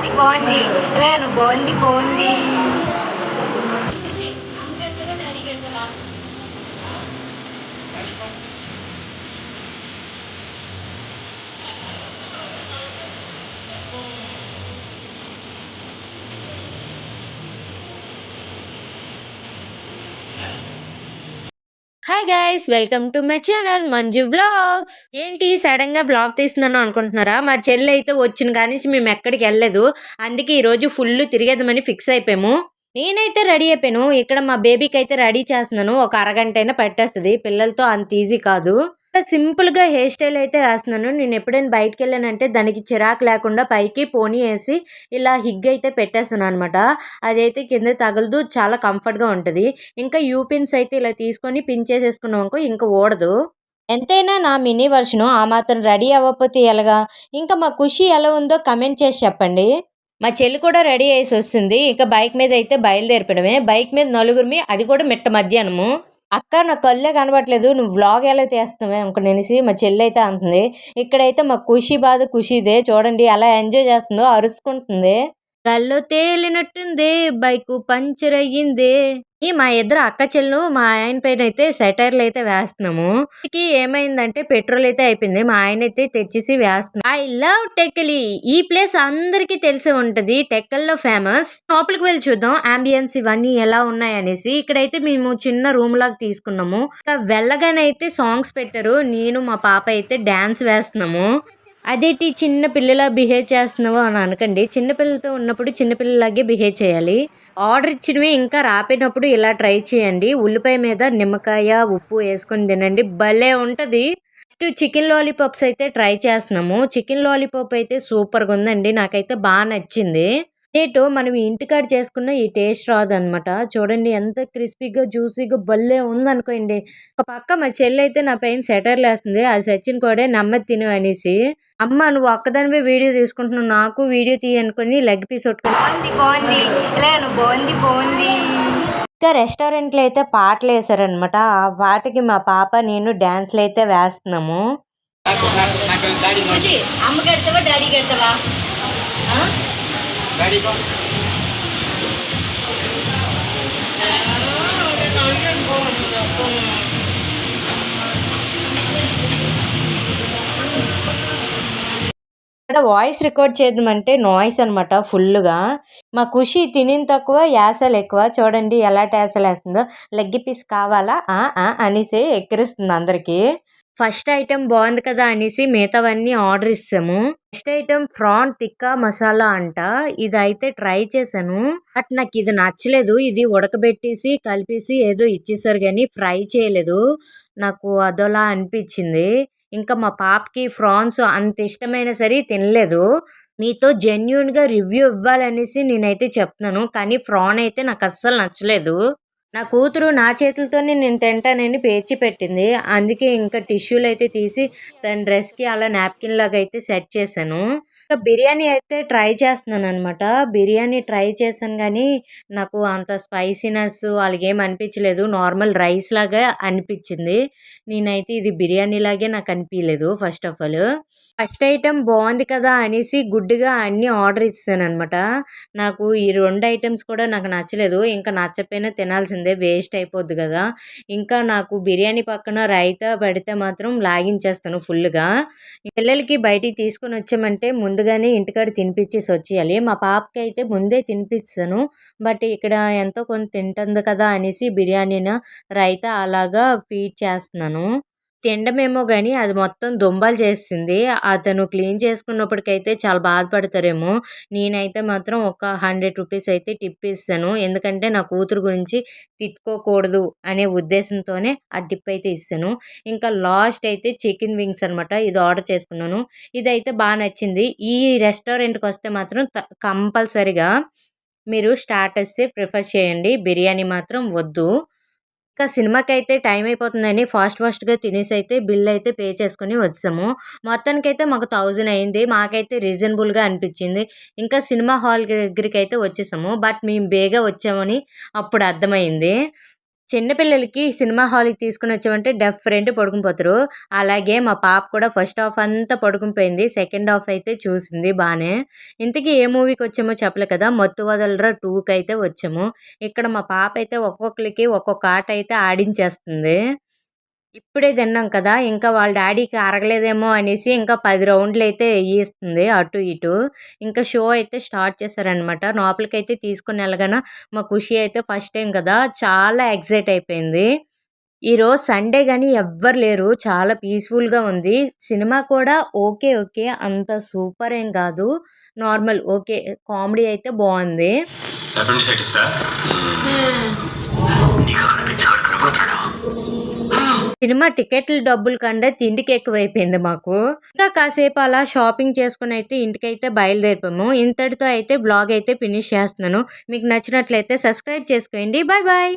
బాగుంది బాగుంది లేను బాగుంది బాగుంది hi guys welcome to my channel Manju vlogs ఏంటి సడన్గా బ్లాగ్ తీస్తున్నాను అనుకుంటున్నారా? మా చెల్లి అయితే వచ్చిన కానీ మేము ఎక్కడికి వెళ్ళలేదు. అందుకే ఈరోజు ఫుల్ తిరిగేద్దామని ఫిక్స్ అయిపోయాము. నేనైతే రెడీ అయిపోయాను. ఇక్కడ మా బేబీకి అయితే రెడీ చేస్తున్నాను. ఒక అరగంట అయినా పట్టేస్తుంది. పిల్లలతో అంత ఈజీ కాదు. సింపుల్గా హెయిర్ స్టైల్ అయితే వేస్తున్నాను. నేను ఎప్పుడైనా బయటకు వెళ్ళానంటే దానికి చిరాకు లేకుండా పైకి పోనీ వేసి ఇలా హిగ్ అయితే పెట్టేస్తున్నాను అనమాట అదైతే కింద తగలదు చాలా కంఫర్ట్గా ఉంటుంది. ఇంకా యూ పిన్స్ అయితే ఇలా తీసుకొని పిన్ చేసేసుకున్నాం అనుకో ఇంకా ఓడదు ఎంతైనా నా మినీ వర్షను ఆ మాత్రం రెడీ అవ్వకపోతే ఎలాగా? ఇంకా మా ఖుషి ఎలా ఉందో కమెంట్ చేసి చెప్పండి. మా చెల్లి కూడా రెడీ అయ్యేసి వస్తుంది. ఇక బైక్ మీద అయితే బయలుదేరిపడమే బైక్ మీద నలుగురిమి అది కూడా మిట్ట మధ్యాహ్నము. అక్క నా కళ్ళే కనబడలేదు నువ్వు వ్లాగ్ ఎలా తీస్తావే అనుకునేసి మా చెల్లి అయితే అంటుంది. ఇక్కడైతే మా ఖుషి బాధ ఖుషిదే. చూడండి ఎలా ఎంజాయ్ చేస్తుందో అరుచుకుంటుంది గల్లో తేలినట్టుంది బైకు పంచర్ అయ్యింది ఈ మా ఇద్దరు అక్క చెల్లు మా ఆయన పైన అయితే సెటైర్లు అయితే వేస్తున్నాము. ఈ ఏమైందంటే పెట్రోల్ అయితే అయిపోయింది. మా ఆయన అయితే తెచ్చేసి వేస్తున్నాం. I love Tekkali! ఈ ప్లేస్ అందరికి తెలిసి ఉంటది. టెక్కల్లో ఫేమస్. లోపలికి వెళ్ళి చూద్దాం. అంబియన్స్ ఇవన్నీ ఎలా ఉన్నాయి అనేసి ఇక్కడైతే మేము చిన్న రూమ్ లాగా తీసుకున్నాము. ఇంకా వెళ్ళగానే అయితే సాంగ్స్ పెట్టారు. నేను మా పాప అయితే డాన్స్ వేస్తున్నాము. అదేంటి చిన్న పిల్లలా బిహేవ్ చేస్తున్నావు అని అనకండి. చిన్నపిల్లలతో ఉన్నప్పుడు చిన్నపిల్లలాగే బిహేవ్ చేయాలి. ఆర్డర్ ఇచ్చినవి ఇంకా రాపినప్పుడు ఇలా ట్రై చేయండి. ఉల్లిపాయ మీద నిమ్మకాయ ఉప్పు వేసుకొని తినండి. భలే ఉంటుంది. నెక్స్ట్ చికెన్ లాలీపాప్స్ అయితే ట్రై చేస్తున్నాము. చికెన్ లాలీపాప్ అయితే సూపర్గా ఉందండి. నాకైతే బాగా నచ్చింది. ఏటో మనం ఇంటికాడ చేసుకున్న ఈ టేస్ట్ రాదనమాట చూడండి ఎంత క్రిస్పీగా జ్యూసీగా భలే ఉందనుకోండి. ఒక పక్క మా చెల్లి అయితే నా పైన సెటర్లు వేస్తుంది అది సచిన్ కూడా నమ్మది తిను అనేసి అమ్మ నువ్వు ఒక్కదానివే వీడియో తీసుకుంటున్నావు. నాకు వీడియో తీయనుకొని లెగ్ పీస్ బాగుంది బాగుంది. బాగుంది బాగుంది. ఇంకా రెస్టారెంట్లో అయితే పాటలు వేసారనమాట ఆ పాటకి మా పాప నేను డాన్స్లు అయితే వేస్తున్నాము. డాడీకి ఎడతావా गाड़ी को ఇక్కడ వాయిస్ రికార్డ్ చేద్దామంటే నాయిస్ అనమాట ఫుల్గా మా ఖుషి తినిన తక్కువ యాసలు ఎక్కువ చూడండి ఎలా యాసలు వేస్తుందో లెగ్ పీస్ కావాలా ఆ ఆ అనేసి ఎక్కిరిస్తుంది అందరికీ ఫస్ట్ ఐటెం బాగుంది కదా అనేసి మిగతావన్నీ ఆర్డర్ ఇస్తాము Next item prawn tikka masala అంట. ఇది అయితే ట్రై చేశాను. బట్ నాకు ఇది నచ్చలేదు. ఇది ఉడకబెట్టేసి కలిపేసి ఏదో ఇచ్చేసారు కానీ ఫ్రై చేయలేదు. నాకు అదోలా అనిపించింది. ఇంకా మా పాపకి ఫ్రాన్స్ అంత ఇష్టమైన సరే తినలేదు. మీతో జెన్యున్గా రివ్యూ ఇవ్వాలనేసి నేనైతే చెప్తున్నాను. కానీ ఫ్రాన్ అయితే నాకు అస్సలు నచ్చలేదు. నా కూతురు నా చేతులతోనే నేను తింటానని పేర్చి పెట్టింది. అందుకే ఇంకా టిష్యూలు అయితే తీసి తన డ్రెస్కి అలా నాప్కిన్ లాగా అయితే సెట్ చేశాను. ఇంకా బిర్యానీ అయితే ట్రై చేస్తున్నాను అనమాట బిర్యానీ ట్రై చేశాను కానీ నాకు అంత స్పైసీనెస్ వాళ్ళకేం అనిపించలేదు. నార్మల్ రైస్ లాగా అనిపించింది. నేనైతే ఇది బిర్యానీ లాగే నాకు అనిపించలేదు first of all. First item బాగుంది కదా అనేసి గుడ్డుగా అన్నీ ఆర్డర్ ఇచ్చాను అనమాట నాకు ఈ రెండు ఐటమ్స్ కూడా నాకు నచ్చలేదు. ఇంకా నచ్చపోయినా తినాల్సింది. వేస్ట్ అయిపోద్ది కదా. ఇంకా నాకు బిర్యానీ పక్కన రైతా పెడితే మాత్రం లాగించేస్తాను ఫుల్గా పిల్లలకి బయటికి తీసుకొని వచ్చామంటే ముందుగానే ఇంటికాడ తినిపించేసి వచ్చేయాలి. మా పాపకి అయితే ముందే తినిపిస్తాను. బట్ ఇక్కడ ఎంతో కొంత తింటుంది కదా అనేసి బిర్యానీన రైతా అలాగా ఫీడ్ చేస్తున్నాను. తినడమేమో కానీ అది మొత్తం దుంబలు చేసింది. అతను క్లీన్ చేసుకున్నప్పటికైతే చాలా బాధపడతారేమో. నేనైతే మాత్రం ఒక హండ్రెడ్ రూపీస్ అయితే టిప్ ఇస్తాను. ఎందుకంటే నా కూతురు గురించి తిట్టుకోకూడదు అనే ఉద్దేశంతోనే ఆ టిప్ అయితే ఇస్తాను. ఇంకా లాస్ట్ అయితే చికెన్ వింగ్స్ అనమాట ఇది ఆర్డర్ చేసుకున్నాను. ఇదైతే బాగా నచ్చింది. ఈ రెస్టారెంట్కి వస్తే మాత్రం కంపల్సరిగా మీరు స్టార్టర్సే ప్రిఫర్ చేయండి. బిర్యానీ మాత్రం వద్దు. ఇంకా సినిమాకి అయితే టైం అయిపోతుందని ఫాస్ట్ ఫాస్ట్గా తినేసి అయితే బిల్ అయితే పే చేసుకుని వచ్చాము. మొత్తానికైతే మాకు థౌజండ్ అయింది. మాకైతే రీజనబుల్గా అనిపించింది. ఇంకా సినిమా హాల్ దగ్గరికి అయితే వచ్చేసాము. బట్ మేము బేగా వచ్చామని అప్పుడు అర్థమైంది. చిన్నపిల్లలకి సినిమా హాల్‌కి తీసుకొని వచ్చామంటే డెఫరెంట్ పడుకుని పోతారు. అలాగే మా పాప కూడా ఫస్ట్ హాఫ్ అంతా పడుకుని పోయింది. సెకండ్ హాఫ్ అయితే చూసింది బాగానే ఇంతకీ ఏ మూవీకి వచ్చామో చెప్పలే కదా! 'మత్తు వదలరా టూకి అయితే వచ్చాము. ఇక్కడ మా పాప అయితే ఒక్కొక్కరికి ఒక్కొక్క ఆట అయితే ఆడించేస్తుంది. ఇప్పుడే తిన్నాం కదా! ఇంకా వాళ్ళ డాడీకి అరగలేదేమో అనేసి ఇంకా 10 రౌండ్‌లయితే ఎయ్యిస్తుంది అటు ఇటు. ఇంకా షో అయితే స్టార్ట్ చేశారనమాట. లోపలికైతే తీసుకొని ఎళ్ళగానే మా ఖుషి అయితే ఫస్ట్ టైమ్ కదా! చాలా ఎక్సైట్ అయిపోయింది. ఈరోజు సండే గానీ ఎవ్వరు లేరు. చాలా పీస్‌ఫుల్‌గా ఉంది. సినిమా కూడా ఓకే. ఓకే. అంత సూపర్ ఏం కాదు. Normal okay. కామెడీ అయితే బావుంది. సినిమా టికెట్ల డబ్బుల కంటే తిండికి ఎక్కువైపోయింది మాకు. ఇంకా కాసేపు అలా షాపింగ్ చేసుకుని అయితే ఇంటికైతే బయలుదేరిపోము ఇంతటితో అయితే బ్లాగ్ అయితే ఫినిష్ చేస్తున్నాను. మీకు నచ్చినట్లయితే సబ్స్క్రైబ్ చేసుకోండి. Bye bye.